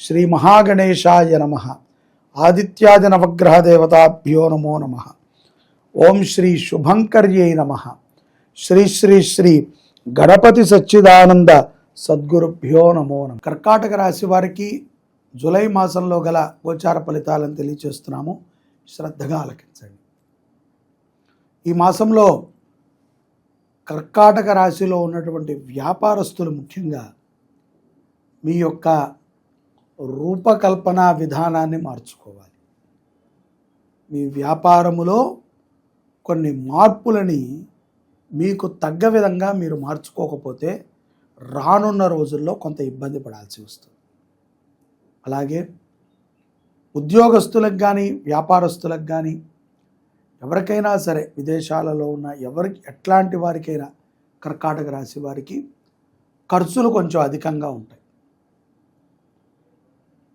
శ్రీ మహాగణేశాయ నమ. ఆదిత్యాది నవగ్రహ దేవతాభ్యో నమో నమ. ఓం శ్రీ శుభంకర్యై నమ. శ్రీ శ్రీ శ్రీ గణపతి సచ్చిదానంద సద్గురుభ్యో నమో నమ. కర్కాటక రాశి వారికి జూలై మాసంలో గల గోచార ఫలితాలను తెలియచేస్తున్నాము. శ్రద్ధగా ఆలకించండి. ఈ మాసంలో కర్కాటక రాశిలో ఉన్నటువంటి వ్యాపారస్తులు ముఖ్యంగా మీ యొక్క రూపకల్పన విధానాన్ని మార్చుకోవాలి. మీ వ్యాపారములో కొన్ని మార్పులని మీకు తగ్గ విధంగా మీరు మార్చుకోకపోతే రానున్న రోజుల్లో కొంత ఇబ్బంది పడాల్సి వస్తుంది. అలాగే ఉద్యోగస్తులకు కానీ వ్యాపారస్తులకు కానీ ఎవరికైనా సరే విదేశాలలో ఉన్న ఎవరికి ఎట్లాంటి వారికైనా కర్కాటక రాశి వారికి ఖర్చులు కొంచెం అధికంగా ఉంటాయి.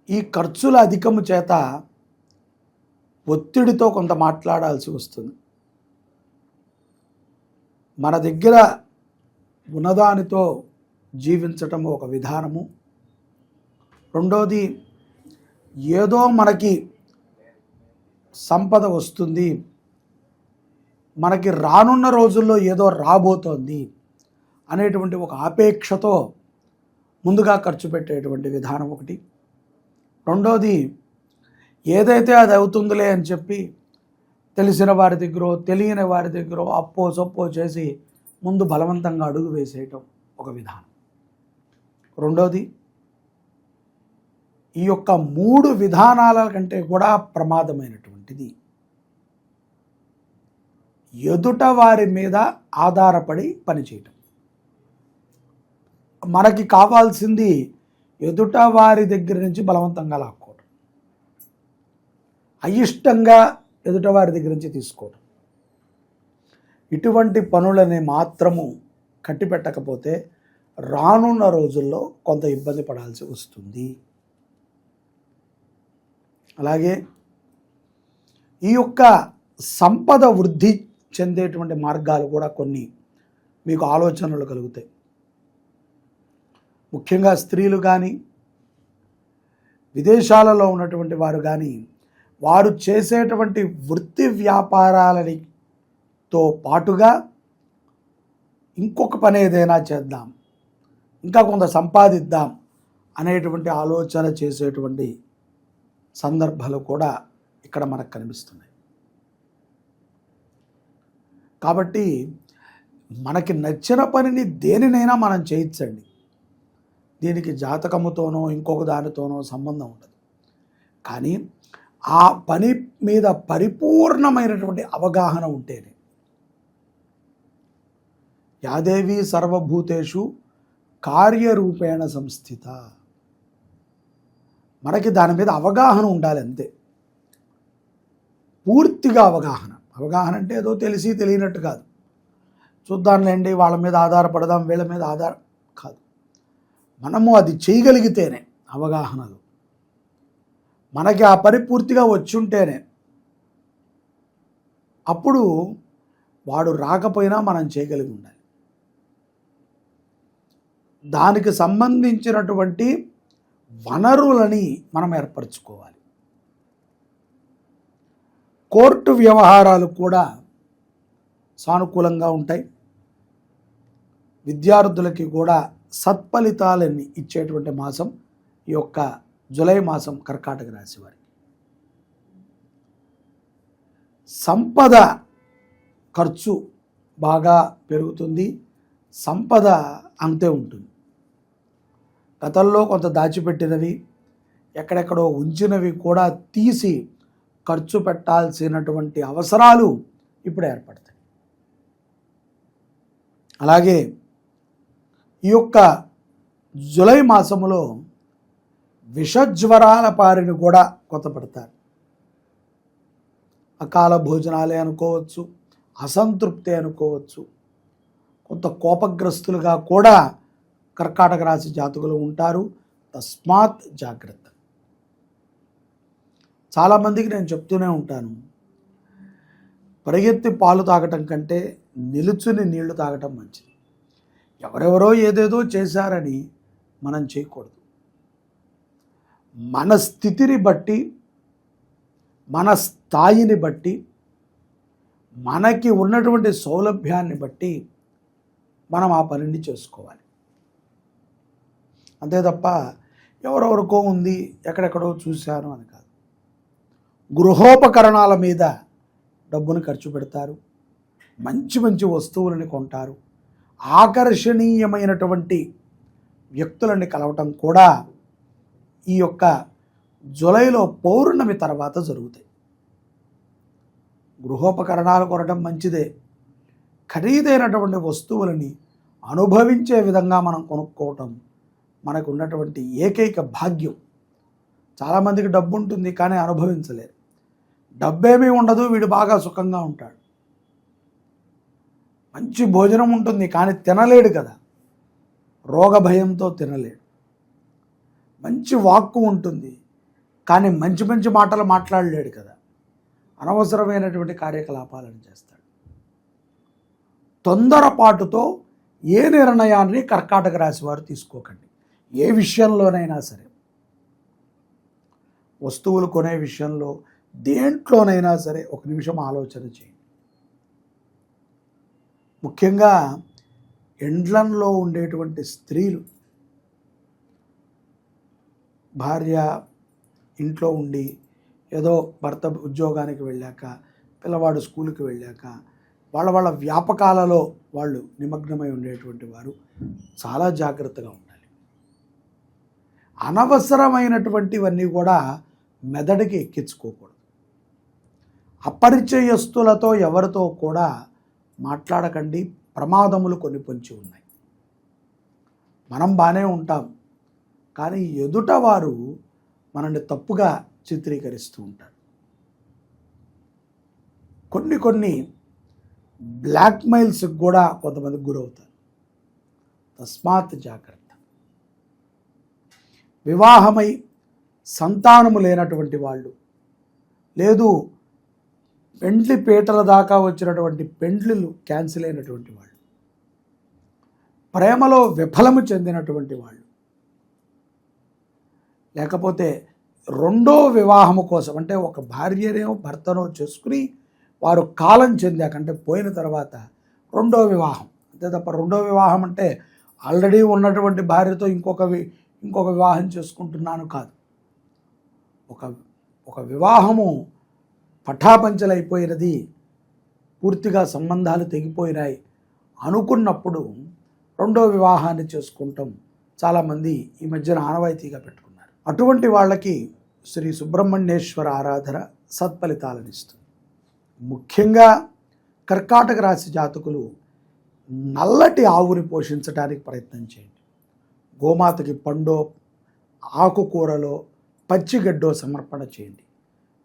ఈ ఖర్చుల అధికము చేత ఒత్తిడితో కొంత మాట్లాడాల్సి వస్తుంది. మన దగ్గర ఉన్నదానితో జీవించటం ఒక విధానము. రెండోది ఏదో మనకి సంపద వస్తుంది. మనకి రానున్న రోజుల్లో ఏదో రాబోతోంది అనేటువంటి ఒక ఆపేక్షతో ముందుగా ఖర్చు పెట్టేటువంటి విధానం ఒకటి. రెండోది ఏదైతే అది అవుతుందిలే అని చెప్పి తెలిసిన వారి దగ్గర తెలియని వారి దగ్గర అప్పో సొప్పో చేసి ముందు బలవంతంగా అడుగు వేసేయటం ఒక విధానం. రెండోది ఈ యొక్క మూడు విధానాల కంటే కూడా ప్రమాదమైనటువంటిది. ఎదుట వారి మీద ఆధారపడి పనిచేయటం. మనకి కావాల్సింది ఎదుట వారి దగ్గర నుంచి బలవంతంగా లాక్కోవడం అయిష్టంగా ఎదుట వారి దగ్గర నుంచి తీసుకోవడం ఇటువంటి పనులని మాత్రము కట్టిపెట్టకపోతే రానున్న రోజుల్లో కొంత ఇబ్బంది పడాల్సి వస్తుంది. అలాగే ఈ యొక్క సంపద వృద్ధి చెందేటువంటి మార్గాలు కూడా కొన్ని మీకు ఆలోచనలు కలుగుతాయి. ముఖ్యంగా స్త్రీలు కానీ విదేశాలలో ఉన్నటువంటి వారు కానీ వారు చేసేటువంటి వృత్తి వ్యాపారాలని తో పాటుగా ఇంకొక పని ఏదైనా చేద్దాం ఇంకా కొంత సంపాదిద్దాం అనేటువంటి ఆలోచన చేసేటువంటి సందర్భాలు కూడా ఇక్కడ మనకు కనిపిస్తున్నాయి. కాబట్టి మనకి నచ్చిన పనిని దేనినైనా మనం చేయించండి. దీనికి జాతకముతోనో ఇంకొక దానితోనో సంబంధం ఉండదు. కానీ ఆ పని మీద పరిపూర్ణమైనటువంటి అవగాహన ఉంటేనే యాదేవి సర్వభూతేషు కార్యరూపేణ సంస్థిత. మనకి దాని మీద అవగాహన ఉండాలి అంతే. పూర్తిగా అవగాహన. అవగాహన అంటే ఏదో తెలిసి తెలియనట్టు కాదు. చూద్దాంలేండి వాళ్ళ మీద ఆధారపడదాం వీళ్ళ మీద ఆధార కాదు. మనము అది చేయగలిగితేనే అవగాహనలు మనకి ఆ పని పూర్తిగా వచ్చుంటేనే అప్పుడు వాడు రాకపోయినా మనం చేయగలిగి ఉండాలి. దానికి సంబంధించినటువంటి వనరులని మనం ఏర్పరచుకోవాలి. కోర్టు వ్యవహారాలు కూడా సానుకూలంగా ఉంటాయి. విద్యార్థులకి కూడా సత్ఫలితాలని ఇచ్చేటువంటి మాసం ఈ యొక్క జులై మాసం కర్కాటక రాశి వారికి. సంపద ఖర్చు బాగా పెరుగుతుంది సంపద అంతే ఉంటుంది. గతంలో కొంత దాచిపెట్టినవి ఎక్కడెక్కడో ఉంచినవి కూడా తీసి ఖర్చు పెట్టాల్సినటువంటి అవసరాలు ఇప్పుడు ఏర్పడతాయి. అలాగే ఈ యొక్క జులై మాసములో విషజ్వరాల పారిని కూడా కొత్తపడతారు. అకాల భోజనాలే అనుకోవచ్చు అసంతృప్తి అనుకోవచ్చు. కొంత కోపగ్రస్తులుగా కూడా కర్కాటక రాశి జాతకులు ఉంటారు. తస్మాత్ జాగ్రత్త. చాలామందికి నేను చెప్తూనే ఉంటాను. పరిగెత్తి పాలు తాగటం కంటే నిలుచుని నీళ్ళు తాగటం మంచిది. ఎవరెవరో ఏదేదో చేశారని మనం చేయకూడదు. మన స్థితిని బట్టి మన స్థాయిని బట్టి మనకి ఉన్నటువంటి సౌలభ్యాన్ని బట్టి మనం ఆ పనిని చేసుకోవాలి. అంతే తప్ప ఎవరెవరికో ఉంది ఎక్కడెక్కడో చూశాను అని కాదు. గృహోపకరణాల మీద డబ్బును ఖర్చు పెడతారు మంచి మంచి వస్తువులని కొంటారు ఆకర్షణీయమైనటువంటి వ్యక్తులని కలవటం కూడా ఈ యొక్క జులైలో పౌర్ణమి తర్వాత జరుగుతాయి. గృహోపకరణాలు కొనడం మంచిదే. ఖరీదైనటువంటి వస్తువులని అనుభవించే విధంగా మనం కొనుక్కోవటం మనకు ఉన్నటువంటి ఏకైక భాగ్యం. చాలామందికి డబ్బు ఉంటుంది కానీ అనుభవించలేరు. డబ్బేమీ ఉండదు వీడు బాగా సుఖంగా ఉంటాడు. మంచి భోజనం ఉంటుంది కానీ తినలేడు కదా. రోగ భయంతో తినలేడు. మంచి వాక్కు ఉంటుంది కానీ మంచి మంచి మాటలు మాట్లాడలేడు కదా. అనవసరమైనటువంటి కార్యకలాపాలను చేస్తాడు. తొందరపాటుతో ఏ నిర్ణయాన్ని కర్కాటక రాశి వారు తీసుకోకండి. ఏ విషయంలోనైనా సరే. వస్తువులు కొనే విషయంలో దేంట్లోనైనా సరే ఒక నిమిషం ఆలోచన చేయండి. ముఖ్యంగా ఎండ్లంలో ఉండేటువంటి స్త్రీలు భార్య ఇంట్లో ఉండి ఏదో భర్త ఉద్యోగానికి వెళ్ళాక పిల్లవాడు స్కూల్కి వెళ్ళాక వాళ్ళ వాళ్ళ వ్యాపకాలలో వాళ్ళు నిమగ్నమై ఉండేటువంటి వారు చాలా జాగ్రత్తగా ఉండాలి. అనవసరమైనటువంటివన్నీ కూడా మెదడుకి ఎక్కించుకోకూడదు. అపరిచయస్తులతో ఎవరితో కూడా మాట్లాడకండి ప్రమాదములు కొన్ని పొంచి ఉన్నాయి. మనం బాగానే ఉంటాం కానీ ఎదుట వారు మనల్ని తప్పుగా చిత్రీకరిస్తూ ఉంటారు. కొన్ని కొన్ని బ్లాక్మెయిల్స్కి కూడా కొంతమందికి గురవుతారు. తస్మాత్ జాగ్రత్త. వివాహమై సంతానము లేనటువంటి వాళ్ళు లేదు పెండ్లి పీటల దాకా వచ్చినటువంటి పెండ్లిలు క్యాన్సిల్ అయినటువంటి వాళ్ళు. ప్రేమలో విఫలము చెందినటువంటి వాళ్ళు. లేకపోతే రెండో వివాహము కోసం అంటే ఒక భార్యనేమో భర్తనో చేసుకుని వారు కాలం చెందాక అంటే పోయిన తర్వాత రెండో వివాహం. అంతే తప్ప రెండో వివాహం అంటే ఆల్రెడీ ఉన్నటువంటి భార్యతో ఇంకొక ఇంకొక వివాహం చేసుకుంటున్నాను కాదు. ఒక ఒక వివాహము పఠాపంచలైపోయినది. పూర్తిగా సంబంధాలు తెగిపోయినాయి. అనుకున్నప్పుడు రెండో వివాహాన్ని చేసుకుంటాం. చాలామంది ఈ మధ్యన ఆనవాయితీగా పెట్టుకున్నారు. అటువంటి వాళ్ళకి శ్రీ సుబ్రహ్మణ్యేశ్వర ఆరాధన సత్ఫలితాలను ఇస్తుంది. ముఖ్యంగా కర్కాటక రాశి జాతకులు నల్లటి ఆవుని పోషించడానికి ప్రయత్నం చేయండి. గోమాతకి పండో ఆకుకూరలో పచ్చిగడ్డో సమర్పణ చేయండి.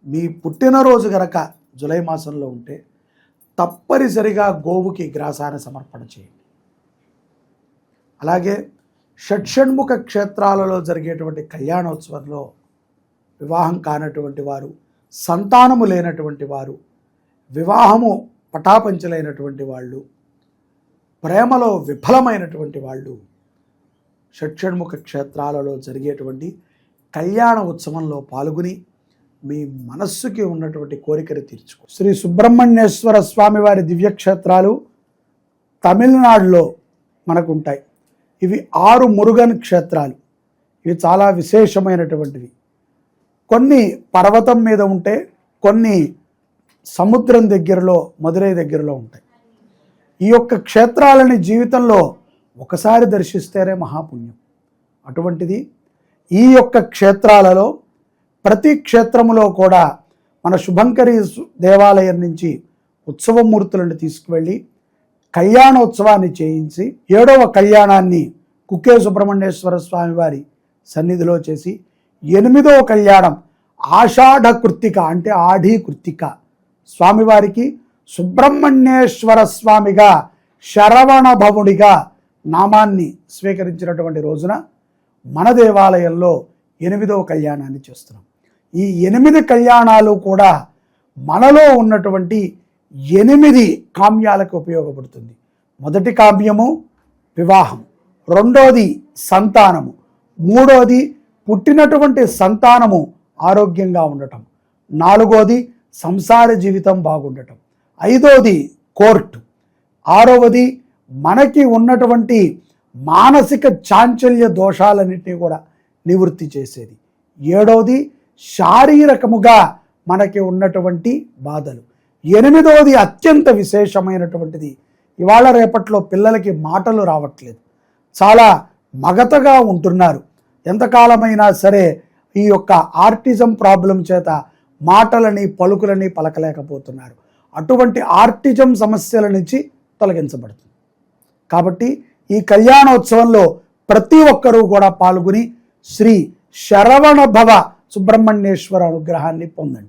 మీ పుట్టినరోజు గనక జులై మాసంలో ఉంటే తప్పనిసరిగా గోవుకి గ్రాసాన్ని సమర్పణ చేయండి. అలాగే షడ్షణ్ముఖ క్షేత్రాలలో జరిగేటువంటి కళ్యాణోత్సవంలో వివాహం కానటువంటి వారు సంతానము లేనటువంటి వారు వివాహము పటాపంచలైనటువంటి వాళ్ళు ప్రేమలో విఫలమైనటువంటి వాళ్ళు షట్షణ్ముఖ క్షేత్రాలలో జరిగేటువంటి కళ్యాణ ఉత్సవంలో పాల్గొని మీ మనస్సుకి ఉన్నటువంటి కోరికను తీర్చుకో. శ్రీ సుబ్రహ్మణ్యేశ్వర స్వామి వారి దివ్యక్షేత్రాలు తమిళనాడులో మనకు ఉంటాయి ఇవి ఆరు మురుగన్ క్షేత్రాలు. ఇవి చాలా విశేషమైనటువంటివి. కొన్ని పర్వతం మీద ఉంటే కొన్ని సముద్రం దగ్గరలో మదురై దగ్గరలో ఉంటాయి. ఈ యొక్క క్షేత్రాలని జీవితంలో ఒకసారి దర్శిస్తేనే మహాపుణ్యం. అటువంటిది ఈ యొక్క క్షేత్రాలలో ప్రతి క్షేత్రములో కూడా మన శుభంకరి దేవాలయం నుంచి ఉత్సవమూర్తులను తీసుకువెళ్ళి కళ్యాణోత్సవాన్ని చేయించి ఏడవ కళ్యాణాన్ని కుక్కే సుబ్రహ్మణ్యేశ్వర స్వామి వారి సన్నిధిలో చేసి ఎనిమిదవ కళ్యాణం ఆషాఢ కృత్తిక అంటే ఆఢీ కృత్తిక స్వామివారికి సుబ్రహ్మణ్యేశ్వర స్వామిగా శరవణ భవుడిగా నామాన్ని స్వీకరించినటువంటి రోజున మన దేవాలయంలో ఎనిమిదవ కళ్యాణాన్ని చేస్తున్నాం. ఈ ఎనిమిది కళ్యాణాలు కూడా మనలో ఉన్నటువంటి ఎనిమిది కామ్యాలకు ఉపయోగపడుతుంది. మొదటి కామ్యము వివాహం రెండోది సంతానము మూడోది పుట్టినటువంటి సంతానము ఆరోగ్యంగా ఉండటం నాలుగోది సంసార జీవితం బాగుండటం ఐదోది కోర్టు ఆరవది మనకి ఉన్నటువంటి మానసిక చాంచల్య దోషాలన్నింటినీ కూడా నివృత్తి చేసేది. ఏడవది శారీరకముగా మనకి ఉన్నటువంటి బాధలు. ఎనిమిదవది అత్యంత విశేషమైనటువంటిది. ఇవాళ రేపట్లో పిల్లలకి మాటలు రావట్లేదు. చాలా మగతగా ఉంటున్నారు. ఎంతకాలమైనా సరే ఈ యొక్క ఆర్టిజం ప్రాబ్లం చేత మాటలని పలుకులని పలకలేకపోతున్నారు. అటువంటి ఆర్టిజం సమస్యల నుంచి తొలగించబడుతుంది. కాబట్టి ఈ కళ్యాణోత్సవంలో ప్రతి ఒక్కరూ కూడా పాల్గొని శ్రీ శరవణ భవ సుబ్రహ్మణ్యేశ్వర అనుగ్రహాన్ని పొందండి.